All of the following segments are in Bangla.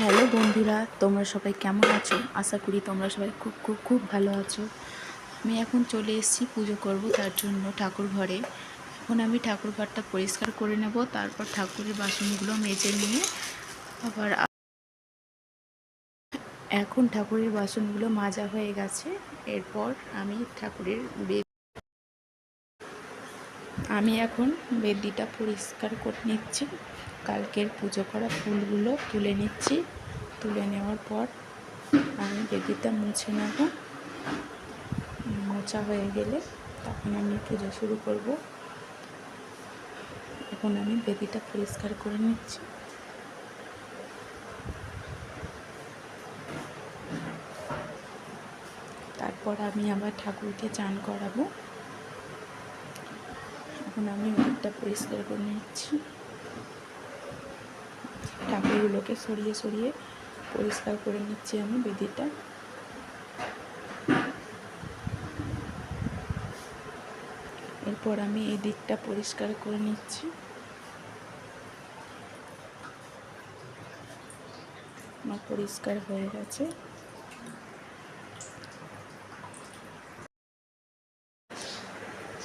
হ্যালো বন্ধুরা, তোমরা সবাই কেমন আছো? আশা করি তোমরা সবাই খুব খুব খুব ভালো আছো। আমি এখন চলে এসেছি পুজো করব তার জন্য ঠাকুর ঘরে। এখন আমি ঠাকুর ঘরটা পরিষ্কার করে নেব, তারপর ঠাকুরের বাসনগুলো মেজে নিয়ে আবার এখন ঠাকুরের বাসনগুলো মাজা হয়ে গেছে। এরপর আমি ঠাকুরের আমি এখন বেদিটা পরিষ্কার করে নিচ্ছি। কালকের পুজো করা ফুলগুলো তুলে নিচ্ছি। তুলে নেওয়ার পর আমি বেদিটা মুছে নেব। মোচা হয়ে গেলে তখন আমি পুজো শুরু করব। এখন আমি বেদিটা পরিষ্কার করে নিচ্ছি। তারপর আমি আবার ঠাকুরকে চান করাবো। এখন আমি বেদিটা পরিষ্কার করে নিচ্ছি। ঠাকুরগুলোকে সরিয়ে সরিয়ে পরিষ্কার করে নিচ্ছি আমি বেদিটা। এরপর আমি এই দিকটা পরিষ্কার করে নিচ্ছি। আমার পরিষ্কার হয়ে গেছে।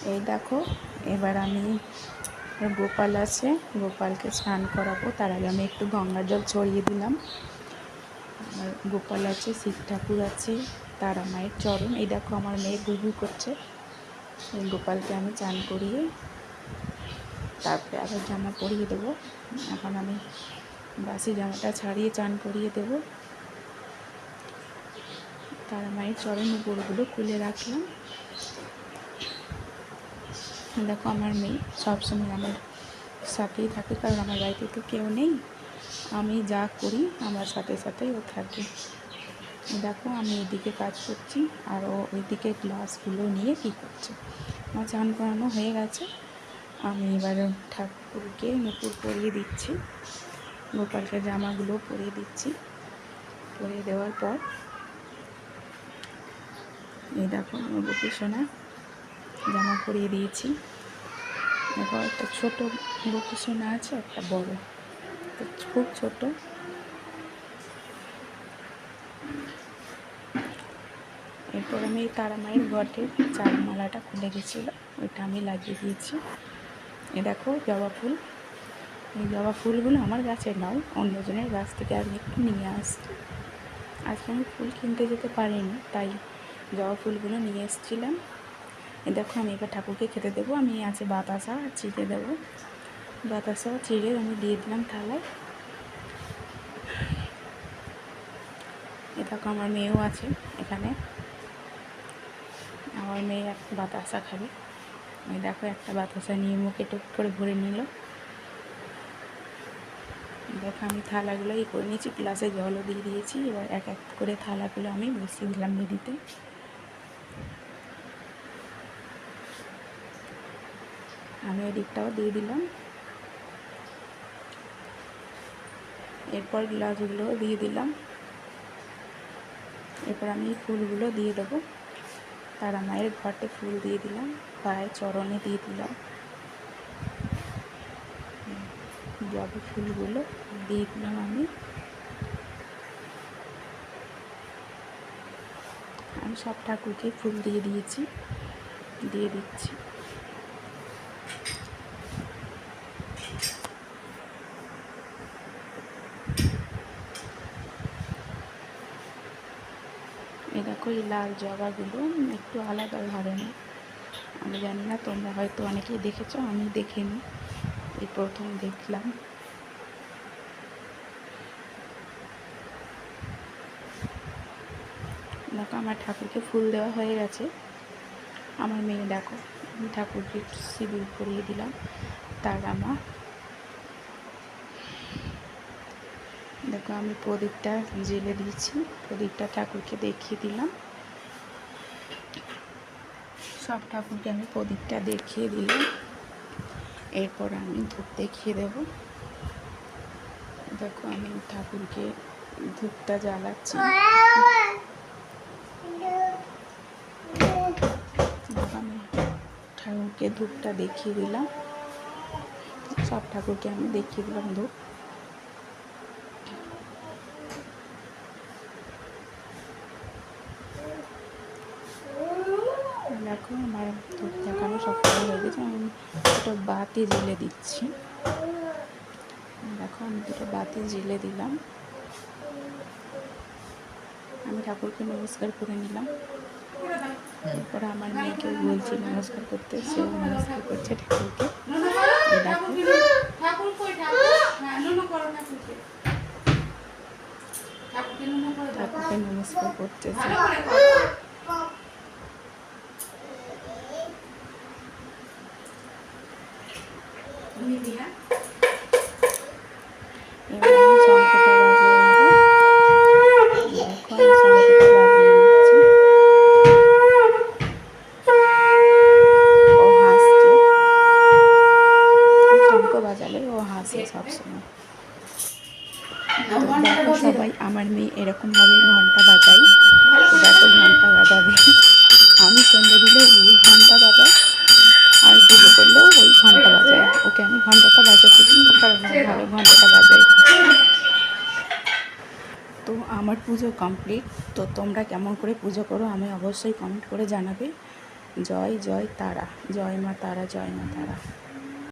এই দেখো, এবার আমি গোপাল আছে, গোপালকে স্নান করাবো। তার আগে আমি একটু গঙ্গার জল ছড়িয়ে দিলাম। আর গোপাল আছে, শিব ঠাকুর আছে, তারা মায়ের চরণ। এই দেখো, আমার মেয়ে গুগু করছে। এই গোপালকে আমি চান করিয়ে তারপরে আবার জামা পরিয়ে দেবো। এখন আমি বাসি জামাটা ছাড়িয়ে চান করিয়ে দেবো। তারা মায়ের চরণ উপরগুলো খুলে রাখলাম। দেখো আমার মেয়ে সবসময় আমার সাথেই থাকে, কারণ আমার বাড়িতে তো কেউ নেই। আমি যা করি আমার সাথে সাথেই ও থাকে। দেখো আমি এদিকে কাজ করছি আর ও ওইদিকে গ্লাসগুলো নিয়ে কী করছে। আমার চান করানো হয়ে গেছে। আমি এবার ঠাকুরকে নুপুর পরিয়ে দিচ্ছি, গোপালকে জামাগুলো পরিয়ে দিচ্ছি। পরিয়ে দেওয়ার পর এই দেখো আমার গোপী সোনা জামা পরিয়ে দিয়েছি। দেখো, একটা ছোটো গোপী সোনা আছে, একটা বড়। খুব ছোট। এরপর আমি এই তারা মায়ের ঘটের চারমালাটা খুলে গেছিল। ওইটা আমি লাগিয়ে দিয়েছি। এ দেখো, জবা ফুল। এই জবা ফুলগুলো আমার গাছের নয়, অন্যজনের গাছ থেকে আমি একটু নিয়ে আসছি। আজকে আমি ফুল কিনতে যেতে পারিনি, তাই জবা ফুলগুলো নিয়ে এসেছিলাম। দেখো, আমি এবার ঠাকুরকে খেতে দেবো। আমি আছে বাতাসা আর চিড়ে দেবো। বাতাসা চিড়ে আমি দিয়ে দিলাম থালায়। এ দেখো, আমার মেয়েও আছে এখানে। আমার মেয়ে একটা বাতাসা খাবে। এই দেখো, একটা বাতাসা নিয়ে মুখে টুক করে ভরে নিল। দেখো, আমি থালাগুলো ই করে নিয়েছি। গ্লাসে জলও দিয়ে দিয়েছি। এবার এক এক করে থালাগুলো আমি বসিয়ে দিলাম বেদিতে আমি ওই দিকটাও দিয়ে দিলাম। এরপর গ্লাসগুলো দিয়ে দিলাম। এরপর আমি ফুলগুলো দিয়ে দেবো। তারা মায়ের ঘটে ফুল দিয়ে দিলাম পায়ে চরণে দিয়ে দিলাম। জবা ফুলগুলো দিয়ে দিলাম আমি। আমি সব ঠাকুরকে ফুল দিয়ে দিয়েছি, দিয়ে দিচ্ছি এই দেখো এই লাল জবাগুলো? একটু আলাদা ধরনের। আমি জানি না, তোমরা হয়তো অনেকেই দেখেছ, আমি দেখিনি। এই প্রথম দেখলাম। দেখো, আমার ঠাকুরকে ফুল দেওয়া হয়ে গেছে। আমার মেয়ে, দেখো, আমি ঠাকুরকে সিঁদুর পরিয়ে দিলাম। তার আমার দেখো, আমি প্রদীপটা জেলে দিয়েছি। প্রদীপটা ঠাকুরকে দেখিয়ে দিলাম। সব ঠাকুরকে আমি প্রদীপটা দেখিয়ে দিলাম। এরপর আমি ধূপ দেখিয়ে দেব। দেখো, আমি ঠাকুরকে ধূপটা জ্বালাচ্ছি। আমি ঠাকুরকে ধূপটা দেখিয়ে দিলাম। সব ঠাকুরকে আমি দেখিয়ে দিলাম ধূপ। দেখো আমার ধূপ দেখানো সব করা হয়ে গেছে। আমি দুটো বাতি জ্বেলে দিচ্ছি। দেখো আমি দুটো বাতি জ্বেলে দিলাম। আমি ঠাকুরকে নমস্কার করে নিলাম। তারপরে আমার মেয়েকে বলছি নমস্কার করতে। সেও নমস্কার করছে ঠাকুরকে। হ্যাঁ ঠাকুরকে। নমস্কার করতেছে নিবি হ্যাঁ এবার আমি শঙ্খটা বাজিয়ে নেব দেখো আমি শঙ্খটা বাজিয়ে নিচ্ছি ও হাসছে ও শঙ্খ বাজালে ও হাসে সবসময় তো দেখো সবাই আমার মেয়ে এরকমভাবে ঘণ্টা বাজাই দেখো ঘণ্টা বাজাবে। আমি সন্ধ্যে দিলে ঘণ্টা বাজায়। আর পুজো করলেও ওই ঘণ্টা বাজায়। ওকে, আমি ঘন্টাটা বাজাতে কারণ ভালো ঘন্টাটা বাজাই। তো আমার পুজো কমপ্লিট তো তোমরা কেমন করে পুজো করো আমি অবশ্যই কমেন্ট করে জানাবে। জয় জয় তারা। জয় মা তারা, জয় মা তারা।